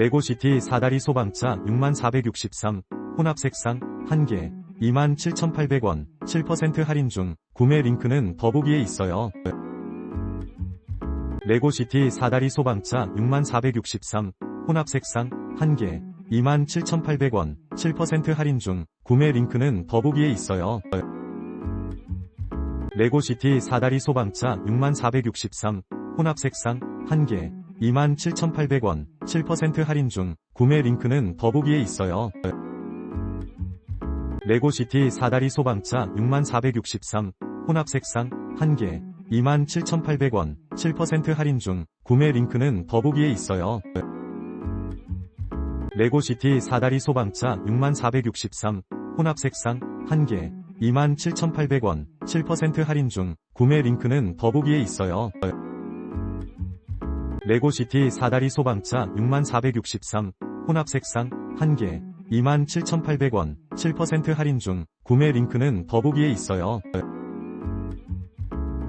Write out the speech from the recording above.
레고시티 사다리 소방차 6463 혼합 색상 1개 27,800원 7% 할인 중 구매 링크는 더보기에 있어요. 레고시티 사다리 소방차 6463 혼합 색상 1개 27,800원 7% 할인 중 구매 링크는 더보기에 있어요. 레고시티 사다리 소방차 6463 혼합 색상 1개 27,800원 7% 할인 중 구매 링크는 더보기에 있어요. 레고시티 사다리 소방차 6463 혼합 색상 1개 27,800원 7% 할인 중 구매 링크는 더보기에 있어요. 레고시티 사다리 소방차 6463 혼합 색상 1개 27,800원 7% 할인 중 구매 링크는 더보기에 있어요. 레고시티 사다리 소방차 6463 혼합 색상 1개 27,800원 7% 할인 중 구매 링크는 더보기에 있어요.